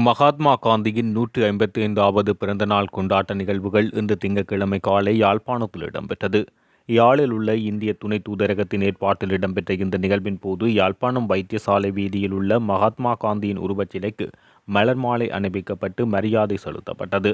மகாத்மா காந்தியின் நூற்றி ஐம்பத்தி ஐந்தாவது பிறந்தநாள் கொண்டாட்ட நிகழ்வுகள் இன்று திங்கட்கிழமை காலை யாழ்ப்பாணத்தில் இடம்பெற்றது. யாழில் உள்ள இந்திய துணை தூதரகத்தின் ஏற்பாட்டில் இடம்பெற்ற இந்த நிகழ்வின் போது யாழ்ப்பாணம் வைத்தியசாலை வீதியில் உள்ள மகாத்மா காந்தியின் உருவச்சிலைக்கு மலர் மாலை அணிவிக்கப்பட்டு மரியாதை செலுத்தப்பட்டது.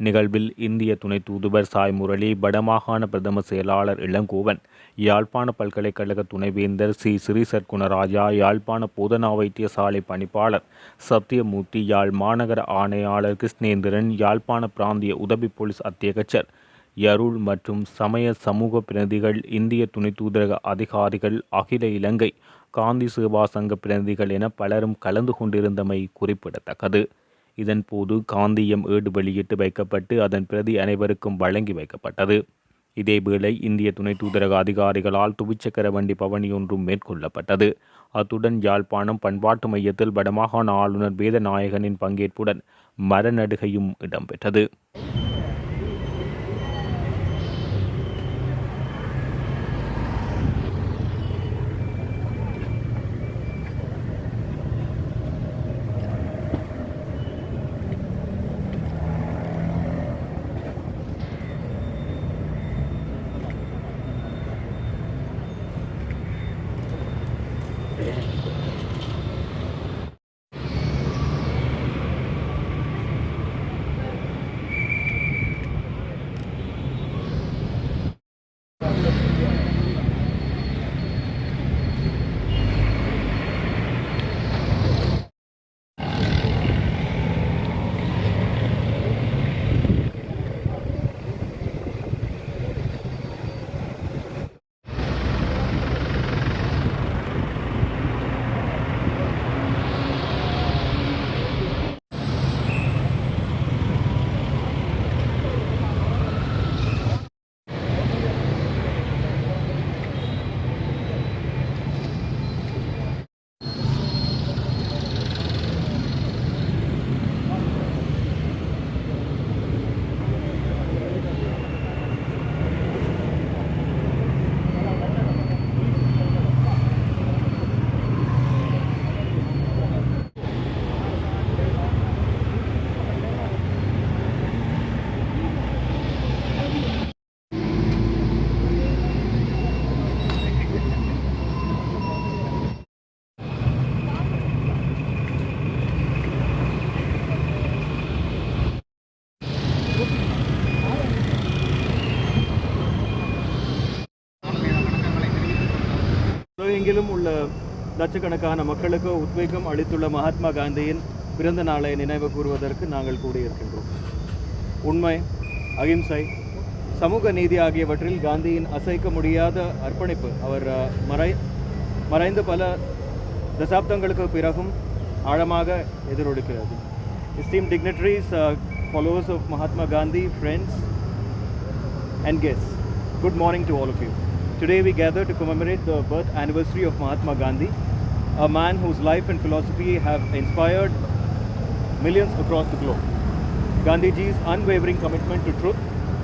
நிகழ்வில் இந்திய துணை தூதுவர் சாய் முரளி வடமாகாண பிரதம செயலாளர் இளங்கோவன் யாழ்ப்பாண பல்கலைக்கழக துணைவேந்தர் சி. ஸ்ரீசற்குணராஜா யாழ்ப்பாண போதனா வைத்தியசாலை பணிப்பாளர் சத்தியமூர்த்தி யாழ் மாநகர ஆணையாளர் கிருஷ்ணேந்திரன் யாழ்ப்பாண பிராந்திய உதவி போலீஸ் அத்தியகச்சர் யருள் மற்றும் சமய சமூக பிரதிகள் இந்திய துணை தூதரக அதிகாரிகள் அகில இலங்கை காந்தி சேவா சங்க பிரதிகள் என பலரும் கலந்து கொண்டிருந்தமை குறிப்பிடத்தக்கது. இதன்போது காந்தியம் ஏடு வெளியிட்டு வைக்கப்பட்டு அதன் பிரதி அனைவருக்கும் வழங்கி வைக்கப்பட்டது. இதேவேளை இந்திய துணை தூதரக அதிகாரிகளால் துவிச்சக்கர வண்டி பவனியொன்றும் மேற்கொள்ளப்பட்டது. அத்துடன் யாழ்ப்பாணம் பண்பாட்டு மையத்தில் வடமாகாண ஆளுநர் வேதநாயகனின் பங்கேற்புடன் மரநடுகையும் இடம்பெற்றது. உலகெங்கிலும் உள்ள லட்சக்கணக்கான மக்களுக்கு உத்வேகம் அளித்துள்ள மகாத்மா காந்தியின் பிறந்த நாளை நினைவு கூறுவதற்கு நாங்கள் கூடியிருக்கின்றோம் உண்மை அகிம்சை சமூக நீதி ஆகியவற்றில் காந்தியின் அசைக்க முடியாத அர்ப்பணிப்பு அவர் மறை மறைந்து பல தசாப்தங்களுக்கு பிறகும் ஆழமாக எதிரொலிக்கிறது esteemed dignitaries, uh, followers of Mahatma Gandhi, friends, and guests. Good morning to all of you. Today we gather to commemorate the birth anniversary of Mahatma Gandhi, a man whose life and philosophy have inspired millions across the globe. Gandhiji's unwavering commitment to truth,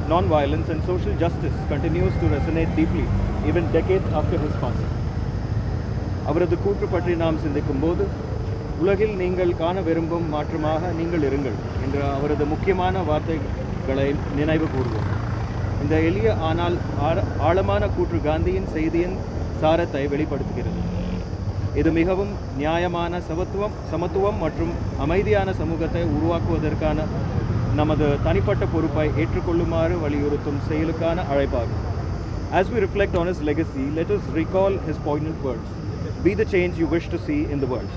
non-violence and social justice continues to resonate deeply even decades after his passing. அவரது கூற்று பற்றி நாம் சிந்திக்கும் போது உலகில் நீங்கள் காண விரும்பும் மாற்றமாக நீங்கள் இருங்கள் என்ற அவரது முக்கியமான வார்த்தைகளை நினைவு கூறுவோம் இந்த எளிய ஆனால் ஆழ- ஆழமான கூற்று காந்தியின் செய்தியின் சாரத்தை வெளிப்படுத்துகிறது இது மிகவும் நியாயமான சமத்துவம் சமத்துவம் மற்றும் அமைதியான சமூகத்தை உருவாக்குவதற்கான நமது தனிப்பட்ட பொறுப்பை ஏற்றுக்கொள்ளுமாறு வலியுறுத்தும் செயலுக்கான அழைப்பாகும் As we reflect on his legacy, let us recall his poignant words Be the change you wish to see in the world.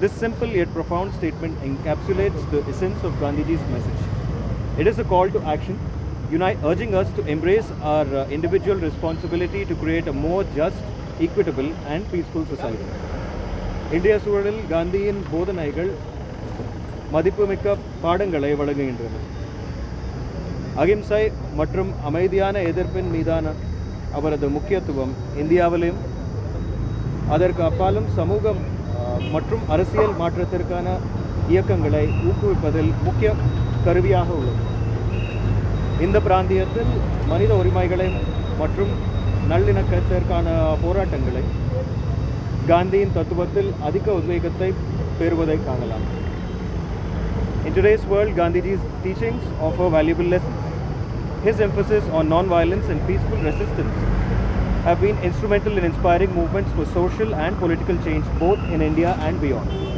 This simple yet profound statement encapsulates the essence of Gandhiji's message. It is a call to action, unite, urging us to embrace our uh, individual responsibility to create a more just, equitable, and peaceful society. இந்திய சூழலில் காந்தியின் போதனைகள் மதிப்புமிக்க பாடங்களை வழங்குகின்றன அகிம்சை மற்றும் அமைதியான எதிர்ப்பின் மீதான அவரது முக்கியத்துவம் இந்தியாவிலும் அதற்கு அப்பாலும் சமூகம் மற்றும் அரசியல் மாற்றத்திற்கான இயக்கங்களை ஊக்குவிப்பதில் முக்கிய கருவியாக உள்ளது இந்த பிராந்தியத்தில் மனித உரிமைகளை மற்றும் நல்லிணக்கத்திற்கான போராட்டங்களை காந்தியின் தத்துவத்தில் அதிக உத்வேகத்தை பெறுவதை காணலாம் In today's world, Gandhiji's teachings offer valuable lessons. His emphasis on non-violence and peaceful resistance have been instrumental in inspiring movements for social and political change both in India and beyond.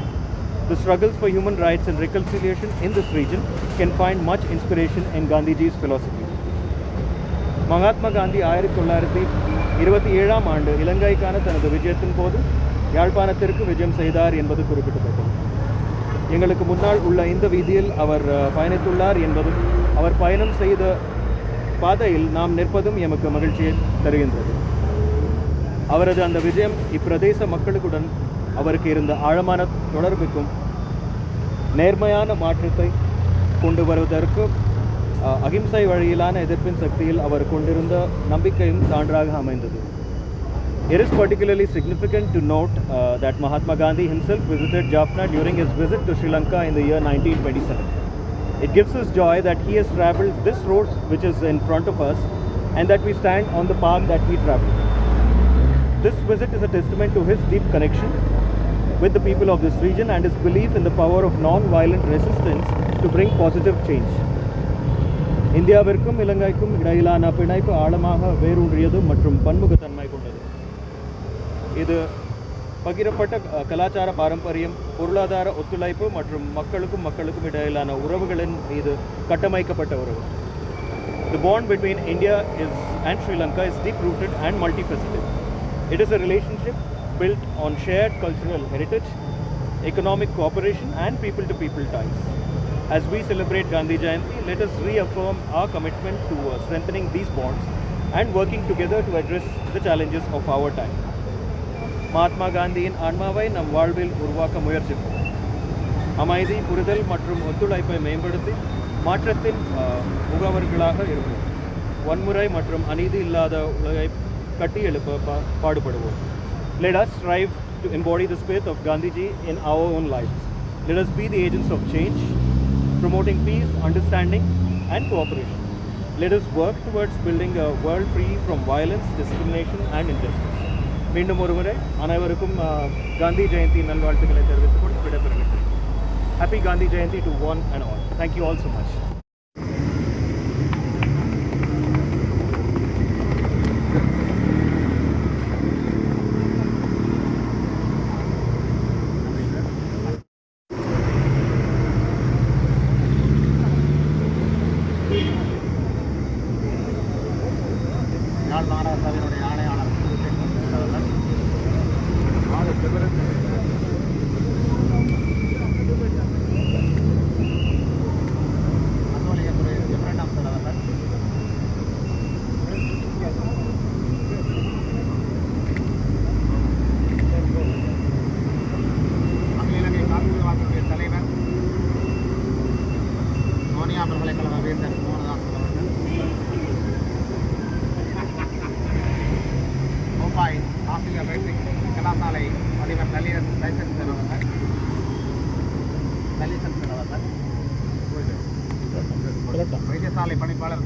The struggles for human rights and reconciliation in this region can find much inspiration in Gandhiji's philosophy. Mahatma Gandhi ஆயிரத்தி தொள்ளாயிரத்தி இருபத்தி ஏழாம் ஆண்டு இலங்கைக்கான தனது விஜயத்தின் போது யாழ்ப்பாணத்திற்கு விஜயம் செய்தார் என்பது குறிப்பிடத்தக்கது எங்களுக்கு முன்னால் உள்ள இந்த வீதியில் அவர் பயணித்துள்ளார் என்பதும் அவர் பயணம் செய்த பாதையில் நாம் நிற்பதும் எமக்கு மகிழ்ச்சியை தருகின்றது அவரது அந்த விஜயம் இப்பிரதேச மக்களுடன் அவருக்கு இருந்த ஆழமான தொடர்புக்கும் நேர்மையான மாற்றத்தை கொண்டு வருவதற்கு அஹ், அகிம்சை வழியிலான எதிர்ப்பின் சக்தியில் அவர் கொண்டிருந்த நம்பிக்கையும் சான்றாக அமைந்தது It is particularly significant to note uh, that Mahatma Gandhi himself visited Jaffna during his visit to Sri Lanka in the year 1927. It gives us joy that he has travelled this road which is in front of us and that we stand on the path that he travelled. This visit is a testament to his deep connection with the people of this region and his belief in the power of non-violent resistance to bring positive change. இந்தியாவிற்கும் இலங்கைக்கும் இடையிலான பிணைப்பு ஆழமாக வேரூன்றியது மற்றும் பன்முகத்தன்மை கொண்டது இது பகிரப்பட்ட அஹ், கலாச்சார பாரம்பரியம் பொருளாதார ஒத்துழைப்பு மற்றும் மக்களுக்கும் மக்களுக்கும் இடையிலான உறவுகளின் மீது கட்டமைக்கப்பட்ட உறவு The bond between India is, and Sri Lanka is deep rooted and multifaceted. It is a relationship built on shared cultural heritage, economic cooperation, and people to people -people ties. As we celebrate Gandhi Jayanti, let us reaffirm our commitment to uh, strengthening these bonds and working together to address the challenges of our time. Mahatma காந்தியின் ஆன்மாவை நம் வாழ்வில் உருவாக்க முயற்சிப்போம் அமைதி புரிதல் மற்றும் ஒத்துழைப்பை மேம்படுத்தி மாற்றத்தின் அஹ், முகவர்களாக இருப்போம் வன்முறை மற்றும் அநீதி இல்லாத உலகை கட்டியெழுப்ப பா பாடுபடுவோம் Let us strive to embody the spirit of Gandhiji in our own lives. Let us be the agents of change, promoting peace, understanding, and cooperation. Let us work towards building a world free from violence, discrimination, and injustice. மீண்டும் ஒருமுறை அனைவருக்கும் அஹ், காந்தி ஜெயந்தி நல்வாழ்த்துக்களை தெரிவித்துக் கொண்டு விடைபெறுகிறேன் happy Gandhi Jayanti to one and all thank you all so much Yazh மாநகர சபையினுடைய ஆணையாளர் அவர்கள். அலுவலகத்துறை வைத்தியசாலை பணிப்பாளர்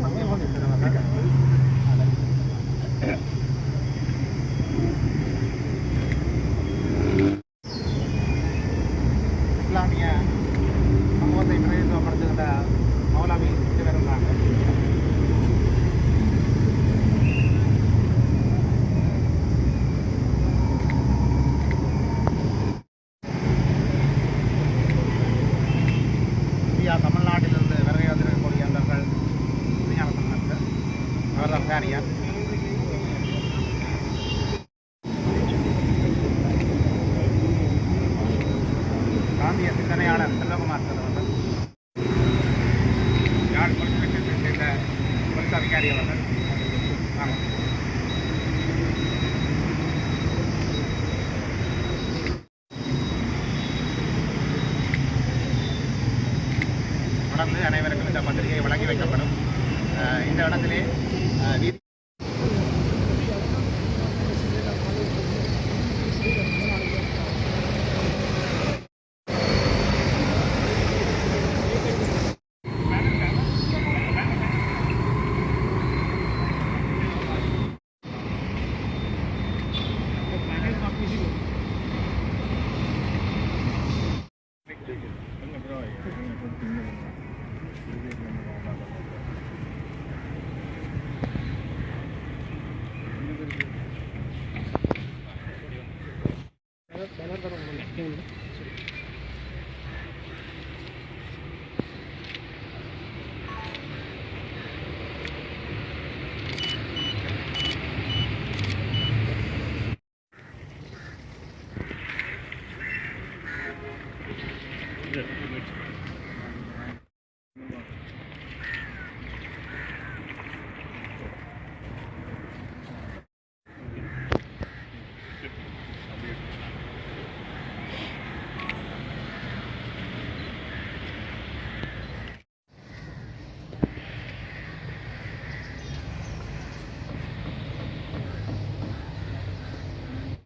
காந்திய சிந்தனையாளர் செல்வகுமார் சார் அவர்கள். யாழ் பொலிஸ் சேர்ந்த பொலிஸ் அதிகாரி அவர்கள். ஆமாம் தொடர்ந்து அனைவருக்கும் இந்த பத்திரிகை வழங்கி வைக்கப்படும். இந்த இடத்திலே